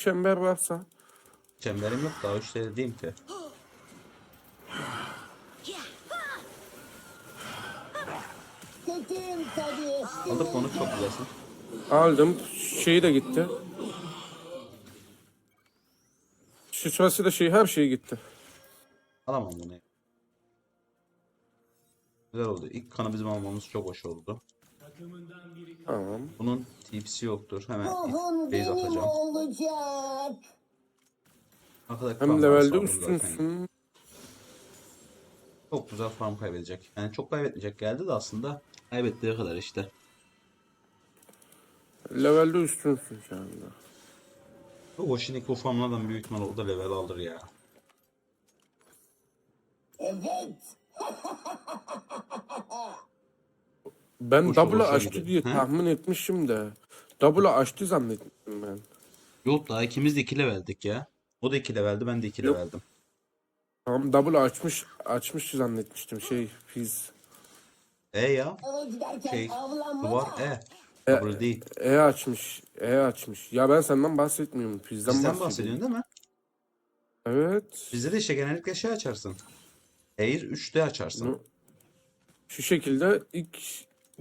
çember varsa. Çemberim yok daha üç diyeyim ki. Aldık onu çok güzelsin. Aldım. Şeyi de gitti. Şifresi de şey her şey gitti. Alamam bunu. Güzel oldu. İlk kanı bizim almamız çok hoş oldu. Tamam. Bunun tipsi yoktur. Hemen Ruhun base benim atacağım. olacak. Arkadaki Hem farm levelde varsa olur zaten. üstünsün. Çok güzel farm kaybedecek. Yani çok kaybetmeyecek geldi de aslında kaybettiği kadar işte. Levelde üstünsün şu anda. Bu Washington bu farmlardan büyük ihtimal orada level alır ya. Evet. Ben Boşa double boşa açtı gidiyor. diye He? tahmin etmişim de. Double açtı zannettim ben. Yok daha ikimiz de 2 leveldik ya. O da 2 leveldi ben de 2 Yok. leveldim. Tamam double açmış açmış zannetmiştim şey fiz. E ya. Şey duvar. E. Double değil. E açmış. E açmış. Ya ben senden bahsetmiyorum. Fizden Bizden bahsediyorum. bahsediyorsun değil mi? Evet. Bizde de işte genellikle şey açarsın. Air 3D açarsın. Şu şekilde ilk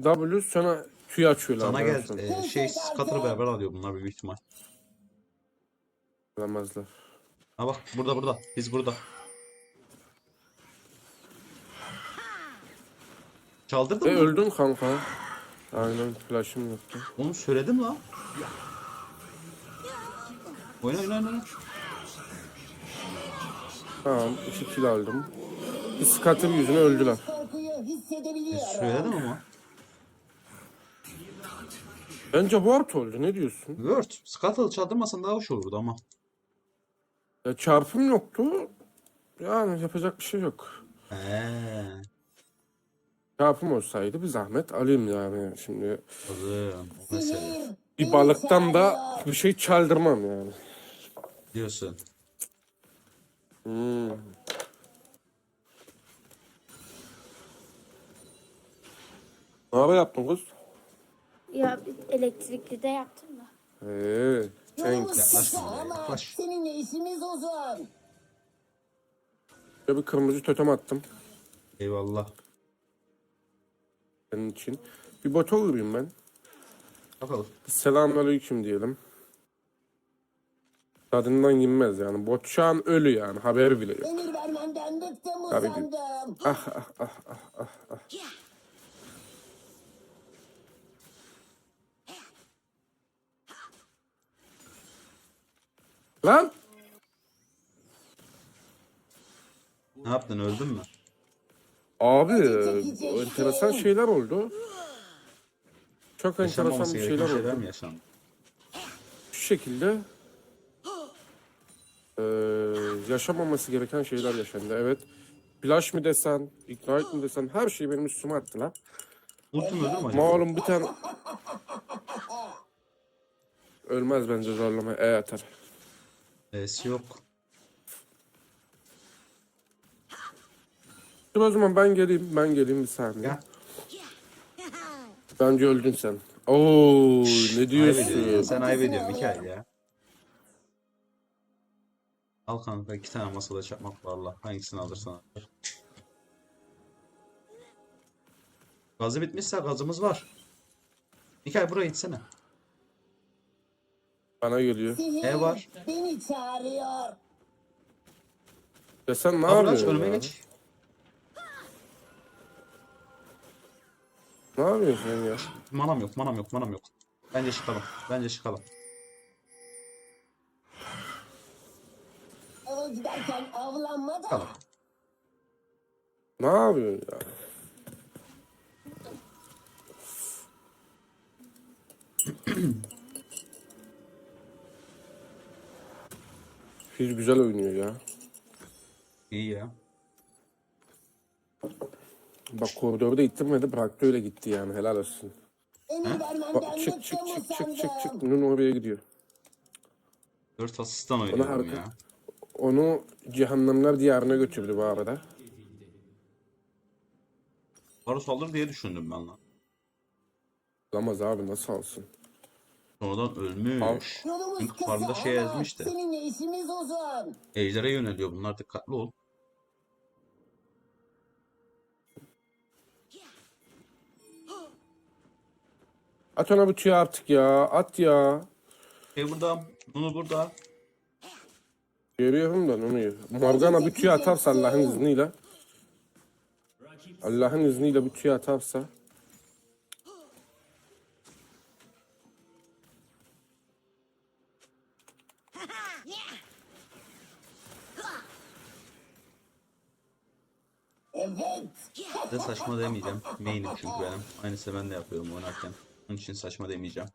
W sana tüy açıyorlar. Sana gel e, şey Scutter'ı beraber alıyor bunlar büyük ihtimal. Alamazlar. Ha bak burada burada. Biz burada. Çaldırdın E mı? öldün kanka. Aynen flash'ım yoktu. Onu söyledim lan. Oyna oyna oyna. Tamam iki kill aldım. Scatter yüzüne öldüler. Korkuyu E, hissedebiliyorum. söyledim ama. Bence ward oldu ne diyorsun? Word. Scuttle'ı çaldırmasan daha hoş olurdu ama. Ya çarpım yoktu. Yani yapacak bir şey yok. Eee. Çarpım olsaydı bir zahmet alayım yani şimdi. Kızım. O mesele. Bir balıktan da bir şey çaldırmam yani. Diyorsun. Hmm. Ne haber yaptın kız? Ya elektrikli de yaptım da. En Yolumuz kısa buraya, ama yaklaş. seninle işimiz uzun. bir kırmızı totem attım Eyvallah. senin için. Bir bota uğrayayım ben. Bakalım. Selamünaleyküm diyelim. Tadından yenmez yani. Bot şu an ölü yani. Haber bile yok. Emir vermenden bıktım Tabii ki. usandım. Ah ah ah ah ah ah. Lan! Ne yaptın öldün mü? Abi enteresan şeyler oldu. Çok enteresan Yaşanmaması bir gereken şeyler şeyler oldu. mi yaşandı? Şu şekilde eee, yaşamaması gereken şeyler yaşandı. Evet. Flash mı desen, Ignite mi desen her şeyi benim üstüme attılar. Ultim öldü mü acaba? Malum bir tane... Ölmez bence zorlama. E atar. E'si yok. Dur o zaman ben geleyim. Ben geleyim bir saniye. Gel. Bence öldün sen. Oo ne Ayıp ediyorsun ya. diyorsun? Sen ayıp ediyorsun Mikael ya. Al kanka iki tane masada çakmak var Allah. Hangisini alırsan al. Gazı bitmişse gazımız var. Mikael buraya gitsene. Bana geliyor. Sihir E var. beni çağırıyor. Ya sen ne aç yapıyorsun önüme ya? geç. Ne yapıyorsun ya? Manam yok manam yok manam yok. Bence çıkalım. Bence çıkalım. Ava giderken avlanma da. Çıkalım. Ne yapıyorsun ya? Fil güzel oynuyor ya. İyi ya. Bak koridorda ittirmedi bıraktı öyle gitti yani helal olsun. Bak çık çık çık çık çık çık. Nun oraya gidiyor. 4 asistan oynuyorum harika. ya. Onu cehennemler diyarına götürdü bu arada. Varus alır diye düşündüm ben lan. Alamaz abi nasıl alsın? Sonradan ölmüş. Çünkü farmda şey ama ezmişti. seninle işimiz uzun. Ejder'e yöneliyor bunlar dikkatli ol. At ona bir tüy artık ya. At ya. Şey burada. Bunu burada. Görüyorum da onu. Morgana bir tüy atarsa Allah'ın izniyle. Allah'ın izniyle bir tüy atarsa. Evet. De saçma demeyeceğim. Main'im çünkü benim. Aynısı ben de yapıyorum oynarken. Onun için saçma demeyeceğim.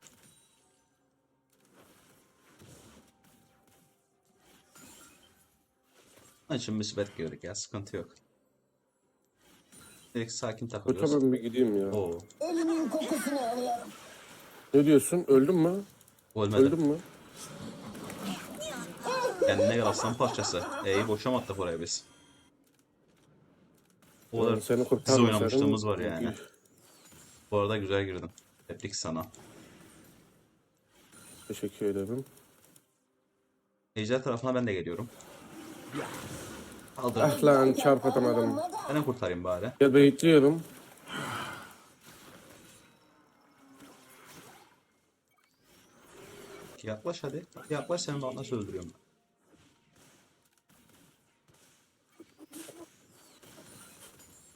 Onun için müsbet gördük ya. Sıkıntı yok. Direkt sakin takılıyoruz. Ben bir gideyim ya. Oo. Elimin kokusunu alıyorum. Ne diyorsun? Öldün mü? Ölmedi. Öldün mü? Kendine gel aslan parçası. E'yi boşa mı attık oraya biz? O kadar kurtarmasaydım- oynamışlığımız var yani. Bu arada güzel girdin. Tebrik sana. Teşekkür ederim. Ejder tarafına ben de geliyorum. Kaldır. Ah lan çarp atamadım. Ben de kurtarayım bari. Ya bekliyorum. Yaklaş hadi. Yaklaş seni bak nasıl öldürüyorum ben.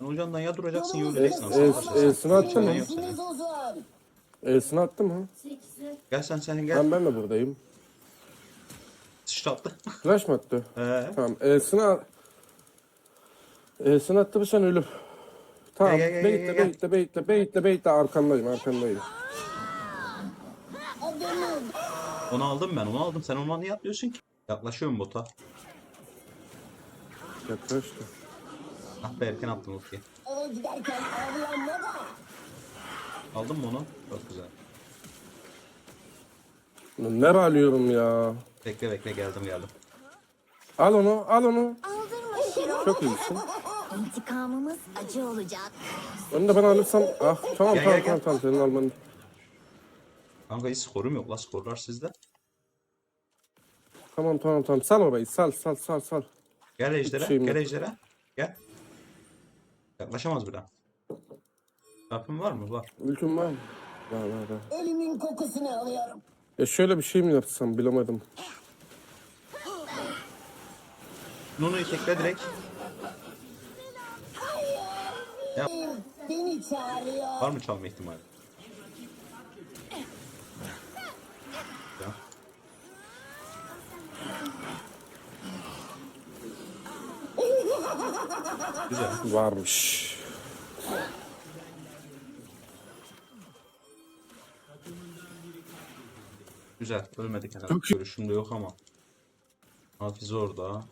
Hocamdan ya duracaksın ya öleceksin. esini attın mı? Esini attın mı? Gel sen sen gel. Ben ben de buradayım. Sıçrattı. Flash mı attı? He. Tamam. E'sini. E'sini attı mı sen ölüm. Tamam. Gel, gel, gel, Beytle, gel, gel. beytle, beytle, beytle, beytle. Arkandayım, arkandayım. Onu aldım ben onu aldım. Sen ona niye atlıyorsun ki? Yaklaşıyorum bota. Yaklaştı. Ah be erken attım ultiyi. Aldın mı onu? Çok güzel. Lan Nere alıyorum ya? Bekle bekle geldim geldim. Al onu, al onu. Aldırma Şiro. Çok iyisin. İntikamımız acı olacak. Onu da ben alırsam... Ah tamam Gel, tamam gel, tamam tamam senin almanı. Kanka hiç skorum yok la skorlar sizde. Tamam tamam tamam. Sal orayı sal sal sal sal. Gel ejdere şeyim gel yok. ejdere. Gel. Yaklaşamaz bile. Yapım var mı? Var. Ülküm var mı? Var var var. Elimin kokusunu alıyorum. Ya şöyle bir şey mi yapsam bilemedim. Nunu'yu tekle direkt. Ya Beni çağırıyor. var mı çalma ihtimali? Ya. Güzel. Varmış. Güzel. Ölmedik herhalde. Çok iyi. Görüşüm de yok ama. Hafize orada.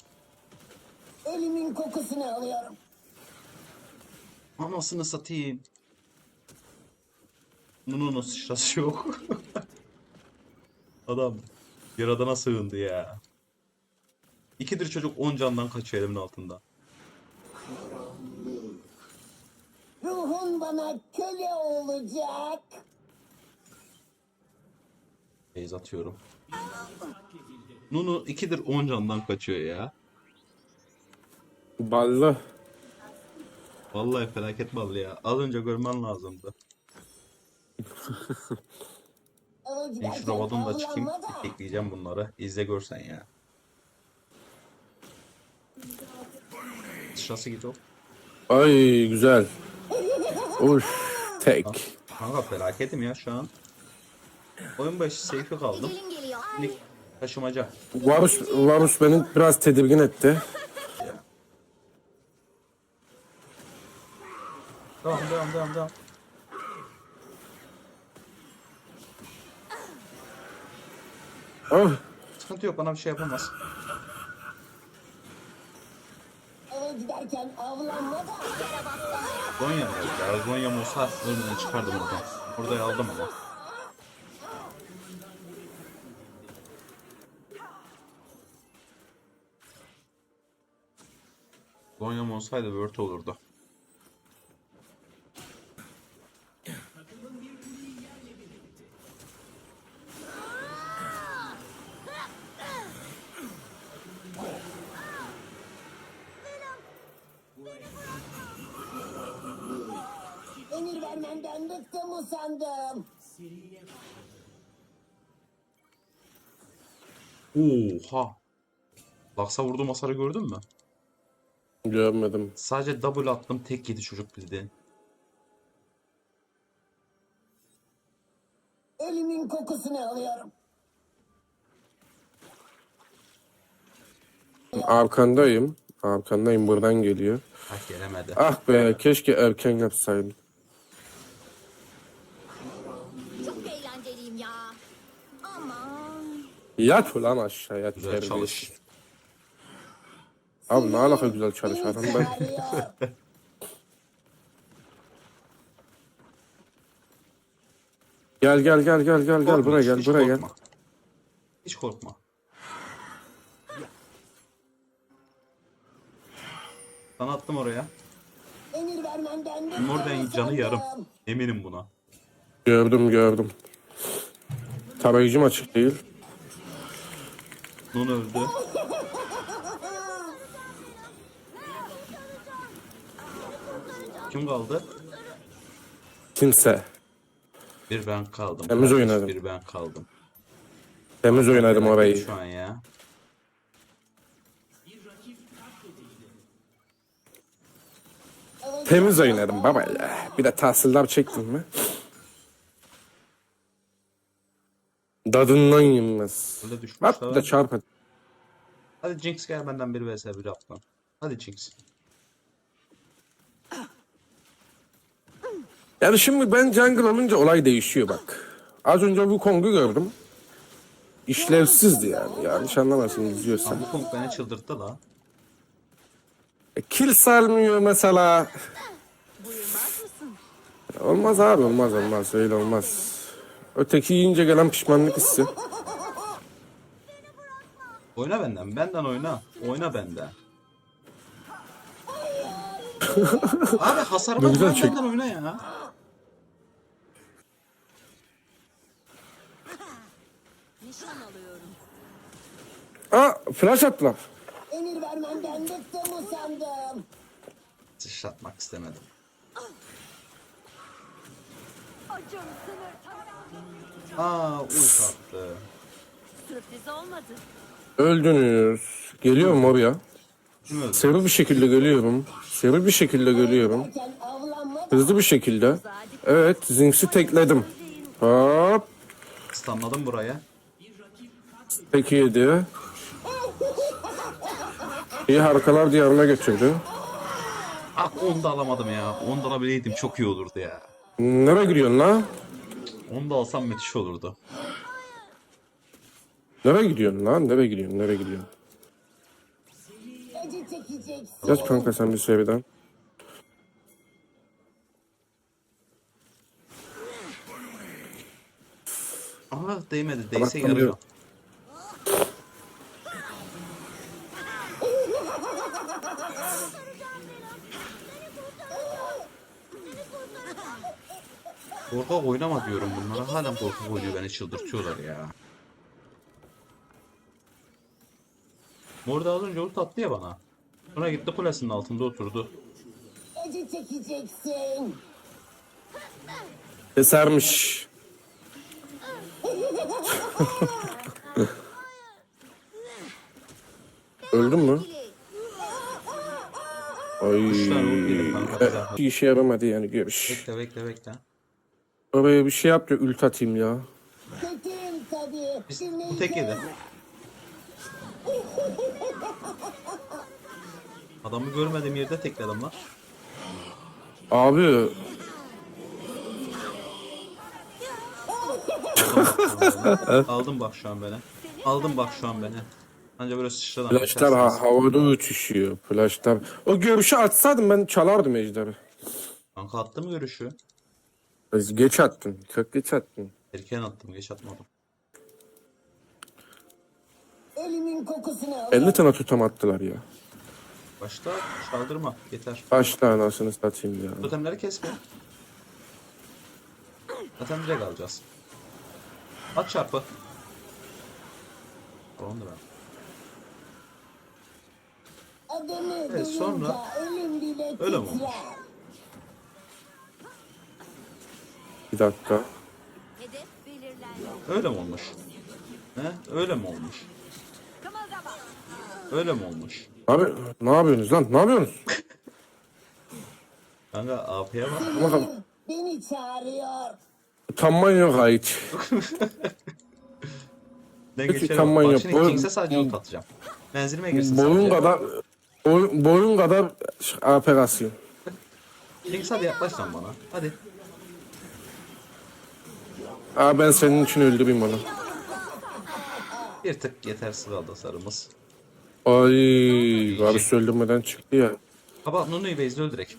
Elimin kokusunu alıyorum. Anasını satayım. Nunu'nun sıçrası yok. Adam yaradana sığındı ya. İkidir çocuk 10 candan kaçıyor elimin altında. Ruhun bana köle olacak. Beyz atıyorum. Nunu ikidir 10 candan kaçıyor ya. Ballı. Vallahi felaket ballı ya. Az önce görmen lazımdı. Ben şu robotun da çıkayım. Tekleyeceğim bunları. İzle görsen ya. Sıçrası git o. Ay güzel. Uş. Tek. Kanka felaketim ya şu an. Oyun başı safe'e kaldım. Lig taşımaca. Varuş, Varuş beni biraz tedirgin etti. Devam devam devam devam. Oh. Sıkıntı yok bana bir şey yapamaz. Eve giderken avlanma da. Zonya mı ya? Zonya olsa ölmeden çıkardım oradan. Orada aldım ama. Zonya olsaydı Word olurdu. Bıktım usandım. Oha. Laksa vurduğum hasarı gördün mü? Görmedim. Sadece double attım tek yedi çocuk bildi. Ölümün kokusunu alıyorum. Arkandayım. Arkandayım buradan geliyor. Hak gelemedi. Ah be keşke erken yapsaydım. Yat ulan aşağıya Güzel terbiyesiz. çalış. Abi ne alaka güzel çalış adam ben. Gel gel gel gel gel gel Korkma, buraya hiç- gel hiç buraya gel. korkma. Hiç korkma. Sana attım oraya. Emir vermenden bıktım Morden canı yarım. Eminim buna. Gördüm gördüm. Tarayıcım açık değil. Nun öldü. Kim kaldı? Kimse. Bir ben kaldım. Temiz Kardeş, oynadım. Bir ben kaldım. Temiz oynadım orayı. Şu an ya. Temiz oynadım baba ya. Bir de tahsiller çektim mi? Dadından yenmez. Böyle düşmüş bir de var. çarpın. Hadi Jinx gel benden bir vs bir yap lan. Hadi Jinx. Yani şimdi ben jungle olunca olay değişiyor bak. Az önce bu Kong'u gördüm. İşlevsizdi yani. Yanlış anlamasın izliyorsan. Bu Kong beni çıldırttı la. E, Kill salmıyor mesela. Olmaz abi olmaz olmaz öyle olmaz. Öteki yiyince gelen pişmanlık hissi. Oyna benden. Benden oyna. Oyna benden. Abi hasar Ne var güzel çek- benden oyna ya. Nişan alıyorum. Aa flash attılar. Emir vermenden bıktım usandım. Sıçratmak istemedim. Acım sınır Aa ult attı. Sürpriz olmadı. Öldünüz. Geliyorum oraya. Kim öldü? Seri bir şekilde geliyorum. Seri bir şekilde geliyorum. Hızlı bir şekilde. Evet Zinx'i tekledim. Hop. Stunladım buraya. Peki yedi. İyi harikalar diyarına götürdü. Ah onu da alamadım ya. Onu da alabileydim çok iyi olurdu ya. Nereye gidiyorsun la? Onu da alsam müthiş olurdu. Nereye gidiyorsun lan? Nereye gidiyorsun? Nereye gidiyorsun? Geç kanka sen bir seviden. Aha değmedi. Değse yarıyor. Korkak oynama diyorum bunlara. Hala korkak oynuyor beni çıldırtıyorlar ya. Orada az önce ult attı ya bana. Sonra gitti kulesinin altında oturdu. Acı çekeceksin. Kesermiş. Öldün mü? Ay. Üç tane ult yedim kanka, E, güzel. bir işe yaramadı yani görüş. Bekle bekle bekle. Oraya bir şey yap da ult atayım ya. Kötüyüm tabii. Biz, bu tek yedi. Adamı görmediğim yerde tekledim lan. Abi Aldım bak şu an beni. Aldım bak şu an beni. Anca böyle sıçradan. Flashlar ha, havada uçuşuyor. Flashlar. O görüşü açsaydım ben çalardım ejderi. Kanka attı mı görüşü? Geç attın. Çok geç attın. Erken attım geç atmadım. Ölümün kokusunu alıyorum. 50 tane tutam attılar ya. Başta çaldırma yeter. Kaç tane anasını satayım ya. Totemleri kesme. Zaten direkt alacağız. At çarpı. Tamamdır abi. Adımı Evet, duyunca sonra- ölüm bile Öyle mi titrer. Bir dakika. Hedef belirlendi. Öyle mi olmuş? He? Öyle mi olmuş? Öyle mi olmuş? Abi ne yapıyorsunuz lan? Ne yapıyorsunuz? Kanka AP'ye bak. Bakalım. Beni çağırıyor. Utanman yok ait. Ne Peki, geçelim. tamam, Bak şimdi Boyun- Kings'e sadece ult atacağım. Menzilime girsin Boyun sadece. kadar boy, boyun kadar AP kasıyor. Kings hadi yaklaş lan bana. Hadi. Aa ben senin için öldüreyim onu. Bir tık yetersiz kaldı sarımız. Ay, Varus öldürmeden çıktı ya. Baba Nunu'yu base'de öldürek.